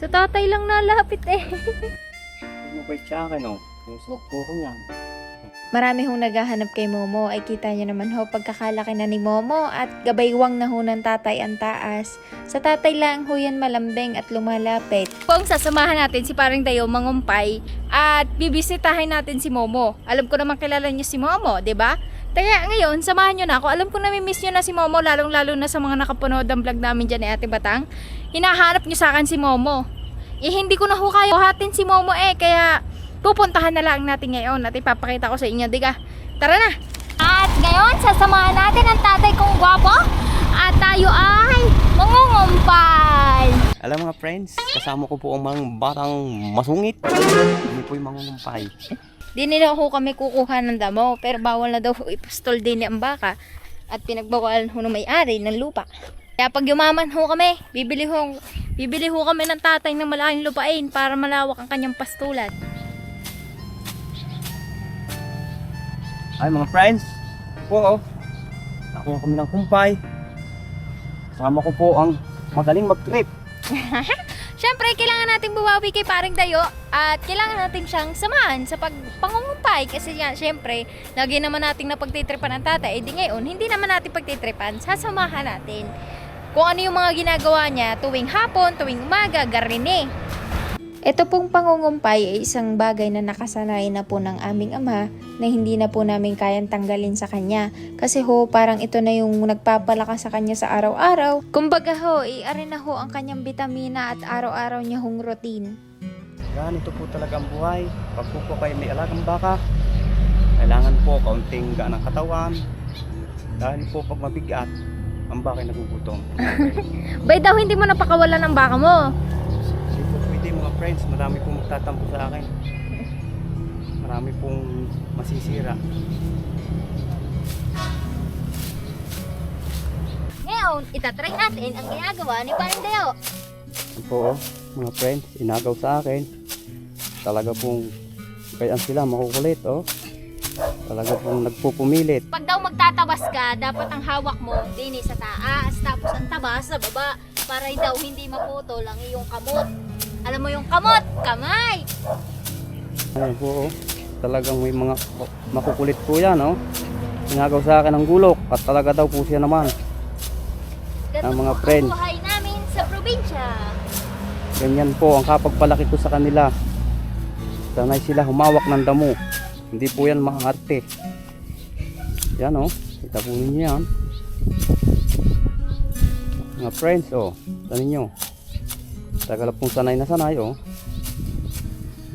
Sa tatay lang nalapit eh. Mabait siya akin, oh. Yung puro yan. Marami hong naghahanap kay Momo ay kita niyo naman ho pagkakalaki na ni Momo at gabaywang na ho ng tatay ang taas. Sa tatay lang ho yan malambing at lumalapit. Kung sasamahan natin si paring Dayo mangumpay at bibisitahin natin si Momo. Alam ko naman kilala niyo si Momo, 'di ba? Kaya ngayon, samahan niyo na ako. Alam ko na miss niyo na si Momo, lalong-lalo na sa mga nakapanood ng vlog namin dyan ni Ate Batang. Hinahanap niyo sa akin si Momo. Eh, hindi ko na ho kaya buhatin si Momo eh, kaya pupuntahan na lang natin ngayon at ipapakita ko sa inyo, diga. Tara na! At ngayon, sasamahan natin ang tatay kong gwapo at tayo ay mangungumpay. Alam mga friends, kasama ko po ang mga batang masungit. Hindi po yung mangungumpay. Di nila ho kami kukuha ng damo, pero bawal na daw ipastol din ang baka at pinagbawalan ho ng may-ari ng lupa. Kaya pag yumaman ho kami, bibili ho, bibili ho kami ng tatay ng malaking lupain para malawak ang kanyang pastulan. Ay mga friends, po oh. Nakuha kami ng kumpay. Kasama ko po ang magaling mag-trip. Siyempre, kailangan natin bumawi kay paring Dayo at kailangan natin siyang samahan sa pagpangungumpay kasi yan, siyempre, lagi naman nating napagtitripan ng tatay, eh di ngayon, hindi naman natin pagtitripan, sasamahan natin. Kung ano yung mga ginagawa niya tuwing hapon, tuwing umaga, garine. Ito pong pangungumpay ay isang bagay na nakasanay na po ng aming ama na hindi na po namin kayang tanggalin sa kanya. Kasi ho, parang ito na yung nagpapalakas sa kanya sa araw-araw. Kumbaga ho, iari na ho ang kanyang bitamina at araw-araw niya hong routine. Ganito po talaga ang buhay. Pag po po kayo may alagang baka, kailangan po kaunting gaan ng katawan. Dahil po pag mabigat, ang baka nagugutom. Bay daw, hindi mo napakawalan ng baka mo. Hindi po pwede mga friends, marami pong magtatampo sa akin. Marami pong masisira. Ngayon, itatry natin ang ginagawa ni Paring Dayo. Yan po oh, mga friends, inagaw sa akin. Talaga pong kayaan sila makukulit oh. Talaga pong nagpupumilit. Pag daw magtatabas ka, dapat ang hawak mo din sa taas, tapos ang tabas sa baba para daw hindi maputol ang iyong kamot. Alam mo yung kamot, kamay. Ayan po oh. Talagang may mga makukulit po yan oh. Inagaw sa akin ang gulok at talaga daw po siya naman. Ganito Ang mga friend. ang buhay namin sa probinsya. Ganyan po ang kapagpalaki ko sa kanila. Sanay sila humawak ng damo. Hindi po yan maarte. Yan oh. Kita po ninyo yan. Mga friends oh. Tanin nyo. Tagal pong sanay na sanay oh.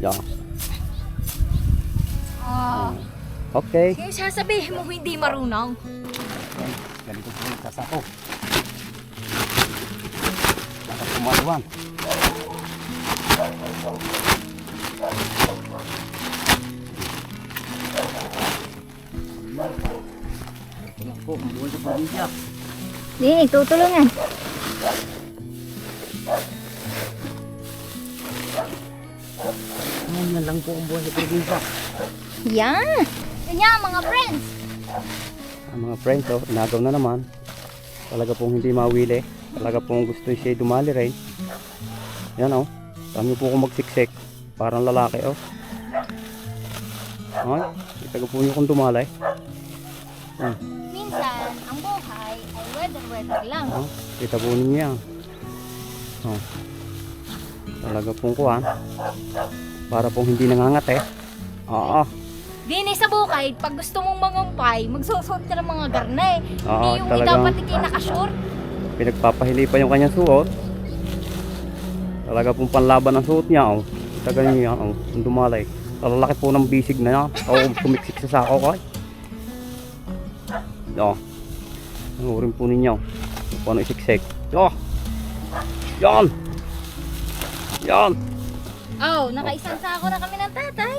Yan. Ah, Okay. yung sasabihin mo hindi marunong. Ganito po yung sasako. Dapat pumaluan. Ito po, sa probinsya. Hindi, tutulungan. Ganyan lang po ang buhay sa probinsya. Yan. Ganyan mga friends. Ang mga friends, oh, inagaw na naman. Talaga pong hindi mawili. Talaga pong gusto siya dumali rin. Yan oh. Saan niyo po kung magsiksik. Parang lalaki oh. Ay, itaga po niyo kung dumalay. Hmm. Minsan, ang buhay ay weather-weather lang. Oh, kita po ninyo yan. Oh. Talaga pong kuhan. Para pong hindi nangangat eh. Oo. Dini sa bukid, pag gusto mong mangumpay, magsusot ka ng mga garne. Oo, Hindi yung talagang- dapat ikay nakashort. Pinagpapahili pa yung kanyang suot. Talaga pong panlaban ang suot niya. Oh. Taga niya. Oh. Ang dumalay. Talalaki po ng bisig na yan. O tumiksik sa sako ko. Oh. Nurin po ninyo. Paano isiksik. Oh. Yan. Yan. Oh, nakaisang sako na kami ng tatay.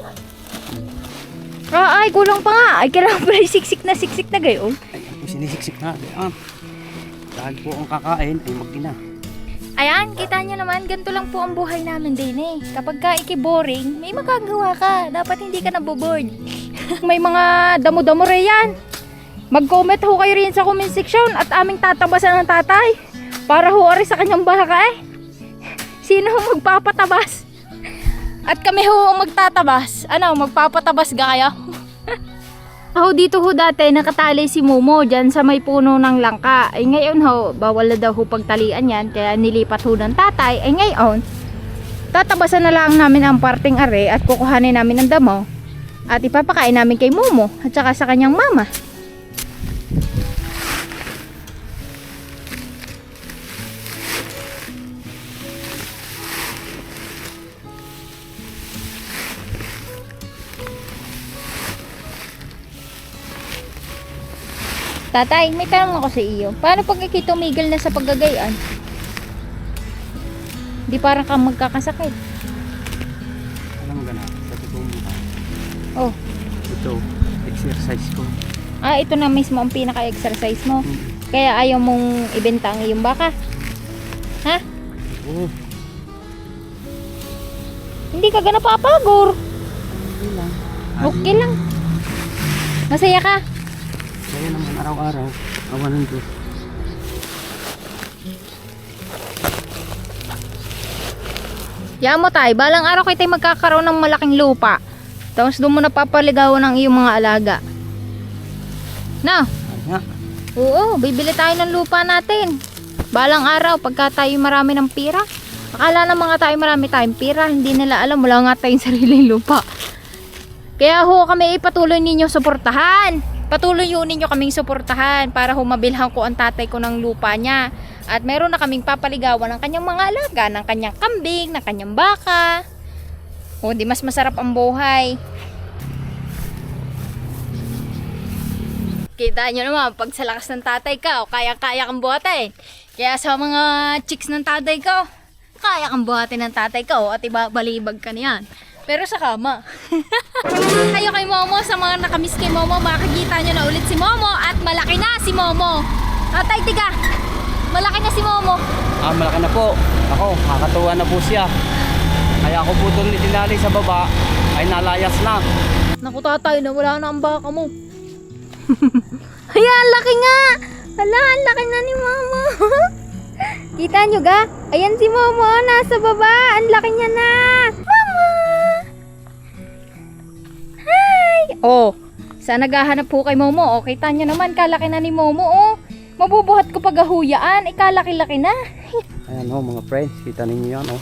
Ah, ay, kulang pa nga. Ay, kailangan pala siksik na siksik na gayon. Ayan po sinisiksik na. Ayan. Dahil po ang kakain ay mag-ina. Ayan, kita nyo naman, ganito lang po ang buhay namin din eh. Kapag ka iki-boring, may magagawa ka. Dapat hindi ka naboboard. may mga damo-damo rin yan. Mag-comment ho kayo rin sa comment section at aming tatabasan ng tatay. Para ho sa kanyang baka eh. Sino ang magpapatabas? At kami ho ang magtatabas. Ano, magpapatabas ga kayo? Ako dito ho dati nakatali si Momo dyan sa may puno ng langka. Ay ngayon ho, bawal na daw ho pagtalian yan. Kaya nilipat ho ng tatay. Ay ngayon, tatabasan na lang namin ang parting are at kukuhanin namin ng damo. At ipapakain namin kay Momo at saka sa kanyang mama. Tatay, may tanong ako sa iyo. Paano pag tumigil na sa paggagayan? Di parang kang magkakasakit. Alam mo gana, sa totoong buhay. Oh. Ito, exercise ko. Ah, ito na mismo ang pinaka-exercise mo. Hmm. Kaya ayaw mong ibenta ang iyong baka. Ha? Oo, Hindi ka gana papagor. okay lang. Okay lang. Masaya ka. Kaya naman araw-araw, awan ng Diyos. Yan mo tay, balang araw kayo tayo magkakaroon ng malaking lupa. Tapos doon mo napapaligawan ng iyong mga alaga. Na, nga, oo, bibili tayo ng lupa natin. Balang araw, pagka tayo marami ng pira. Akala ng mga tayo marami tayong pira, hindi nila alam, wala nga tayong sariling lupa. Kaya ho kami ipatuloy ninyo suportahan. Patuloy ho ninyo kaming suportahan para humabilhan ko ang tatay ko ng lupa niya. At meron na kaming papaligawan ng kanyang mga alaga, ng kanyang kambing, ng kanyang baka. O di mas masarap ang buhay. Kita nyo naman, pag sa lakas ng tatay ka, kaya-kaya kang buhatin. Kaya sa mga chicks ng tatay ko, kaya kang buhatin ng tatay ko at ibabalibag ka niyan. Pero sa kama. Kayo kay Momo, sa mga nakamiss kay Momo, makikita nyo na ulit si Momo at malaki na si Momo. Tatay, tiga! Malaki na si Momo. ah, malaki na po. Ako, kakatuwa na po siya. Kaya ako po doon itinali sa baba, ay nalayas na. Naku tatay, nawala na ang baka mo. Ay, ang laki nga! Hala, ang laki na ni Momo. Kita nyo ga? Ayan si Momo, nasa baba. Ang laki niya na. Oh, sa naghahanap po kay Momo, oh, kita nyo naman, kalaki na ni Momo, oh. Mabubuhat ko paghahuyaan, ikalaki-laki na. Ayan o, mga friends, kita ninyo yan o.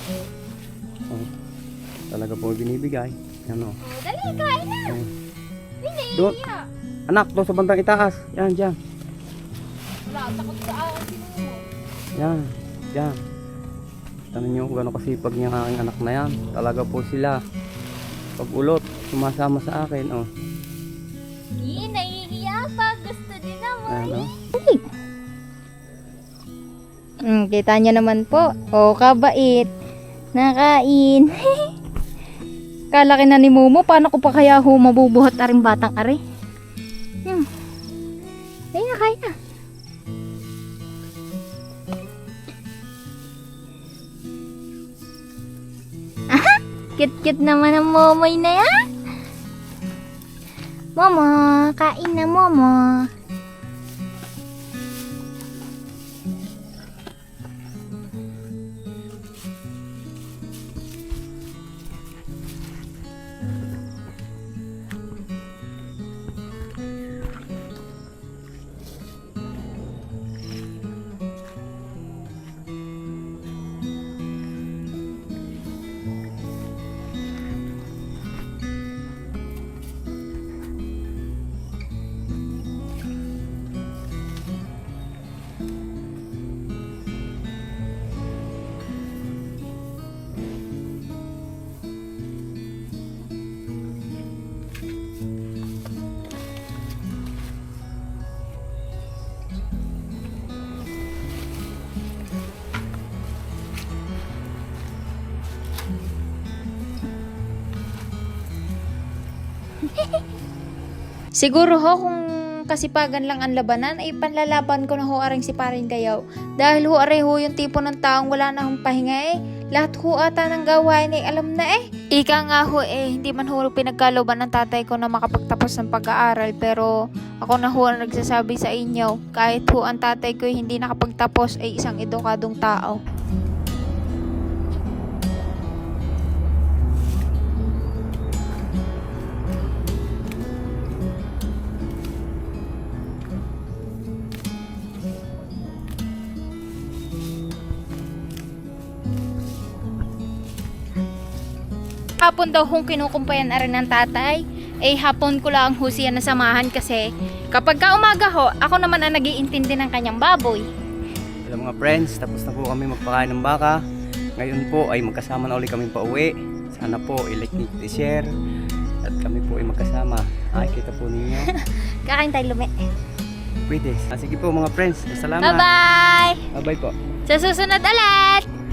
Oh. Talaga po binibigay. Yan o. Dali, kain na. Oh. Doon. Anak, doon sa bandang itaas. Yan, dyan. Wala, takot sa akin si Momo. Yan, yan. Tanong nyo kung gano'ng kasipag niya aking anak na yan. Talaga po sila. Pag ulot, sumasama sa akin. Oh. Hindi, nahihiya pa. Gusto din naman. Ayan, oh. Mm, kita niya naman po. O, kabait. Nakain. Kalaki na ni Momo. Paano ko pa kaya ho mabubuhat aring batang ari? Cute-cute naman ang Momoy na yan. Momo, kain na Momo. Siguro ho kung kasipagan lang ang labanan ay panlalaban ko na ho aring si paring kayaw. Dahil ho aray ho yung tipo ng taong wala na hong pahinga eh. Lahat ho ata ng gawain ay alam na eh. Ika nga ho eh, hindi man ho pinagkaloban ng tatay ko na makapagtapos ng pag-aaral pero ako na ho ang nagsasabi sa inyo kahit ho ang tatay ko hindi nakapagtapos ay isang edukadong tao. Hapon daw hong kinukumpayan na rin ng tatay. Eh, hapon ko lang ho siya nasamahan kasi kapag ka umaga ho, ako naman ang nag-iintindi ng kanyang baboy. Hello mga friends, tapos na po kami magpakain ng baka. Ngayon po ay magkasama na ulit kami pauwi. Sana po i-like i-share. At kami po ay magkasama. Ay, kita po ninyo. Kakain tayo lumi. Pwede. Ah, sige po mga friends, salamat. Bye-bye! Bye-bye po. Sa susunod ulit!